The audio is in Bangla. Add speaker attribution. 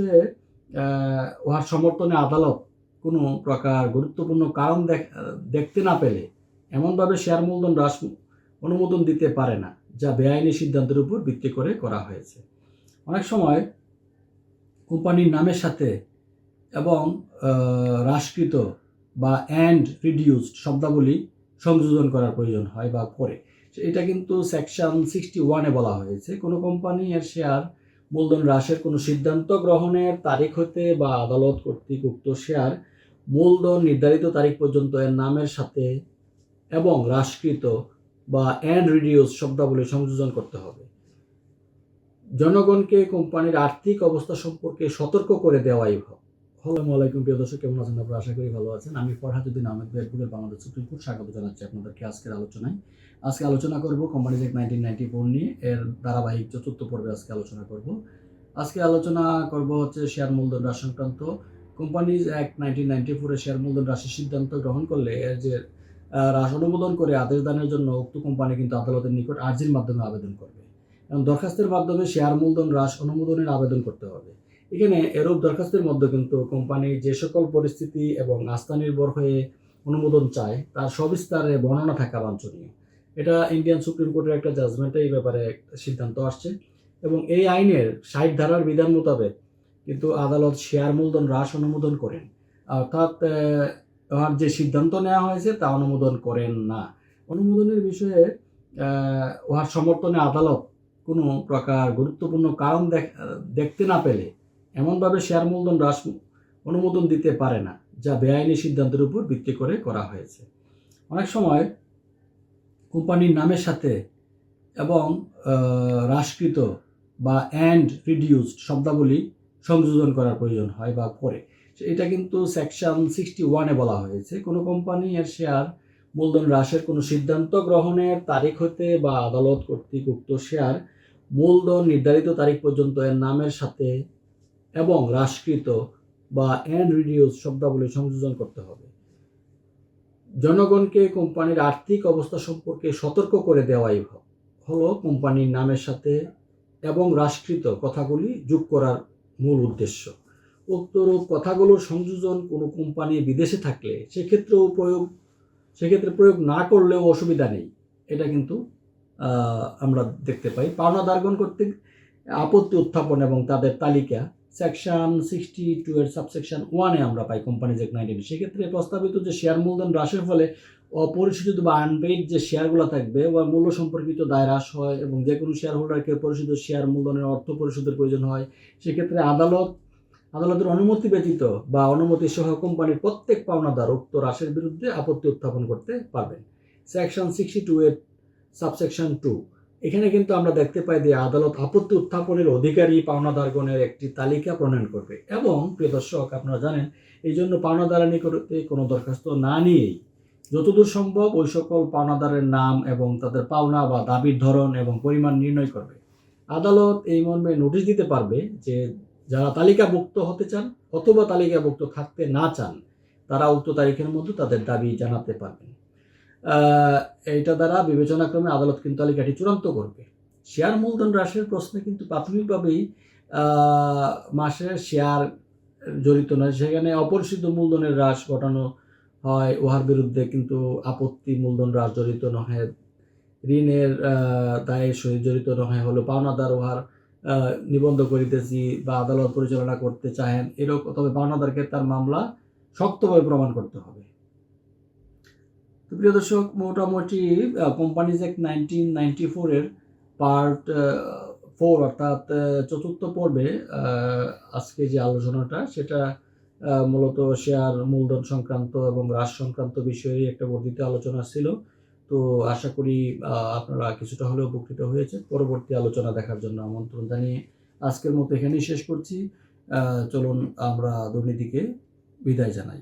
Speaker 1: আহ, উহার সমর্থনে আদালত কোনো প্রকার গুরুত্বপূর্ণ কারণ দেখতে না পেলে এমনভাবে শেয়ার মূলধন হ্রাস অনুমোদন দিতে পারে না যা বেআইনি সিদ্ধান্তের উপর ভিত্তি করে করা হয়েছে। অনেক সময় কোম্পানির নামের সাথে এবং হ্রাসকৃত বা অ্যান্ড রিডিউসড শব্দাবলী সংযোজন করার প্রয়োজন হয় বা করে। এটা কিন্তু সেকশন সিক্সটি ওয়ানে বলা হয়েছে। কোনো কোম্পানি এর শেয়ার মূলধন হ্রাসের কোনো সিদ্ধান্ত গ্রহণের তারিখ হতে বা আদালত কর্তৃক উক্ত শেয়ার মূলধন নির্ধারিত তারিখ পর্যন্ত এর নামের সাথে এবং হ্রাসকৃত বা অ্যান্ড রিডিউস শব্দাবলী সংযোজন করতে হবে। জনগণকে কোম্পানির আর্থিক অবস্থা সম্পর্কে সতর্ক করে দেওয়াই ভালো আসসালামু আলাইকুম, প্রিয় দর্শক, কেমন আছেন? আপনারা আশা করি ভালো আছেন। আমি ফরহাদুদ্দিন আহমেদ বেরপুরের বাংলাদেশ সুপ্রিম কোর্ট স্বাগত জানাচ্ছি আপনাদেরকে আজকের আলোচনায়। আজকে আলোচনা করব কোম্পানি এক নাইনটিন নাইনটি ফোর নিয়ে। এর ধারাবাহিক চতুর্থ পর্বে আজকে আলোচনা করব। আজকে আলোচনা করব হচ্ছে শেয়ার মূলধন হ্রাস সংক্রান্ত। কোম্পানিজ অ্যাক্ট নাইনটিন নাইনটি ফোরে শেয়ার মূলধন হ্রাসের সিদ্ধান্ত গ্রহণ করলে এর যে হ্রাস অনুমোদন করে আদেশ দানের জন্য উক্ত কোম্পানি কিন্তু আদালতের নিকট আর্জির মাধ্যমে আবেদন করবে। এবং দরখাস্তের মাধ্যমে শেয়ার মূলধন হ্রাস অনুমোদনের আবেদন করতে হবে। এখানে এরূপ দরখাস্তের মধ্যে কিন্তু কোম্পানি যে সকল পরিস্থিতি এবং আস্থা নির্ভর হয়ে অনুমোদন চায়, তার সবিস্তারে বর্ণনা থাকা বাঞ্ছনীয়। এটা ইন্ডিয়ান সুপ্রিম কোর্টের একটা জাজমেন্টে এই ব্যাপারে সিদ্ধান্ত আসছে এবং এই আইনের ষাট ধারার বিধান মোতাবেক কিন্তু আদালত শেয়ার মূলধন হ্রাস অনুমোদন করেন। অর্থাৎ যে সিদ্ধান্ত নেওয়া হয়েছে তা অনুমোদন করেন না। অনুমোদনের বিষয়ে উহার সমর্থনে আদালত কোনো প্রকার গুরুত্বপূর্ণ কারণ দেখ- দেখতে না পেলে এমনভাবে শেয়ার মূলধন হ্রাস অনুমোদন দিতে পারে না, যা বেআইনি সিদ্ধান্তের উপর ভিত্তি করে করা হয়েছে। অনেক সময় কোম্পানির নামের সাথে এবং হ্রাসকৃত বা অ্যান্ড রিডিউসড শব্দাবলী সংযোজন করার প্রয়োজন হয় বা করে। এটা কিন্তু সেকশন সিক্সটি ওয়ানে বলা হয়েছে। কোনো কোম্পানি এর শেয়ার মূলধন হ্রাসের কোনো সিদ্ধান্ত গ্রহণের তারিখ হতে বা আদালত কর্তৃক উক্ত শেয়ার মূলধন নির্ধারিত তারিখ পর্যন্ত এর নামের সাথে এবং হ্রাসকৃত বা অ্যান্ড রিডিউস শব্দাবলী সংযোজন করতে হবে। জনগণকে কোম্পানির আর্থিক অবস্থা সম্পর্কে সতর্ক করে দেওয়াই হলো কোম্পানির নামের সাথে এবং হ্রাসকৃত কথাগুলি যোগ করার মূল উদ্দেশ্য। উক্তরূপ কথাগুলোর সংযোজন কোনো কোম্পানি বিদেশে থাকলে সেক্ষেত্রেও প্রয়োগ, সেক্ষেত্রে প্রয়োগ না করলেও অসুবিধা নেই। এটা কিন্তু আমরা দেখতে পাই। পাওনা পাওনাদারগণ কর্তৃক আপত্তি উত্থাপন এবং তাদের তালিকা সেকশন সিক্সটি টু এর সাবসেকশন ওয়ানে আমরা পাই কোম্পানি যে নাইনটিন সেক্ষেত্রে প্রস্তাবিত যে শেয়ার মূলধন হ্রাসের ফলে অপরিশোধিত বা আনপেইড যে শেয়ারগুলো থাকবে বা মূল্য সম্পর্কিত দায় হ্রাস হয় এবং যে কোনো শেয়ার হোল্ডারকে পরিশোধিত শেয়ার মূলধনের অর্থ পরিশোধের প্রয়োজন হয়, সেক্ষেত্রে আদালত, আদালতের অনুমতি ব্যতীত বা অনুমতি সহ কোম্পানির প্রত্যেক পাওনাদার উক্ত হ্রাসের বিরুদ্ধে আপত্তি উত্থাপন করতে পারবেন। সেকশন সিক্সটি টু এর সাবসেকশন টু এখানে কিন্তু আমরা দেখতে পাই যে আদালত আপত্তি উত্থাপনের অধিকারী পাওনাদারগণের একটি তালিকা প্রণয়ন করবে। এবং প্রিয় দর্শক, আপনারা জানেন, এই জন্য পাওনাদারের নিকটতে কোনো দরখাস্ত না নিয়েই যতদূর সম্ভব ওই সকল পাওনাদারের নাম এবং তাদের পাওনা বা দাবির ধরন এবং পরিমাণ নির্ণয় করবে। আদালত এই মর্মে নোটিশ দিতে পারবে যে যারা তালিকাভুক্ত হতে চান অথবা তালিকাভুক্ত থাকতে না চান, তারা উক্ত তারিখের মধ্যে তাদের দাবি জানাতে পারবেন। এইটা দ্বারা বিবেচনাক্রমে আদালত কিন্তু তালিকাটি চূড়ান্ত করবে। শেয়ার মূলধন হ্রাসের প্রশ্নে কিন্তু প্রাথমিকভাবেই মাসে শেয়ার জড়িত নয়। সেখানে অপরিচিত মূলধনের হ্রাস ঘটানো হয়, উহার বিরুদ্ধে কিন্তু আপত্তি মূলধন হ্রাস জড়িত নহে, ঋণের দায়ের সহিত জড়িত নহে, হলো পাওনাদার উহার নিবন্ধ করিতেছি বা আদালত পরিচালনা করতে চাহেন, এরকম। তবে পাওনাদারকে তার মামলা শক্তভাবে প্রমাণ করতে হবে। তো প্রিয় দর্শক, মোটামুটি কোম্পানিজ অ্যাক্ট নাইনটিন নাইনটি ফোরের পার্ট ফোর অর্থাৎ চতুর্থ পর্বে আজকে যে আলোচনাটা, সেটা মূলত শেয়ার মূলধন সংক্রান্ত এবং হ্রাস সংক্রান্ত বিষয়ে একটা বর্ধিত আলোচনা ছিল। তো আশা করি আপনারা কিছুটা হলেও উপকৃত হয়েছে পরবর্তী আলোচনা দেখার জন্য আমন্ত্রণ জানিয়ে আজকের মতো এখানেই শেষ করছি। চলুন আমরা দুর্নীতিকে বিদায় জানাই।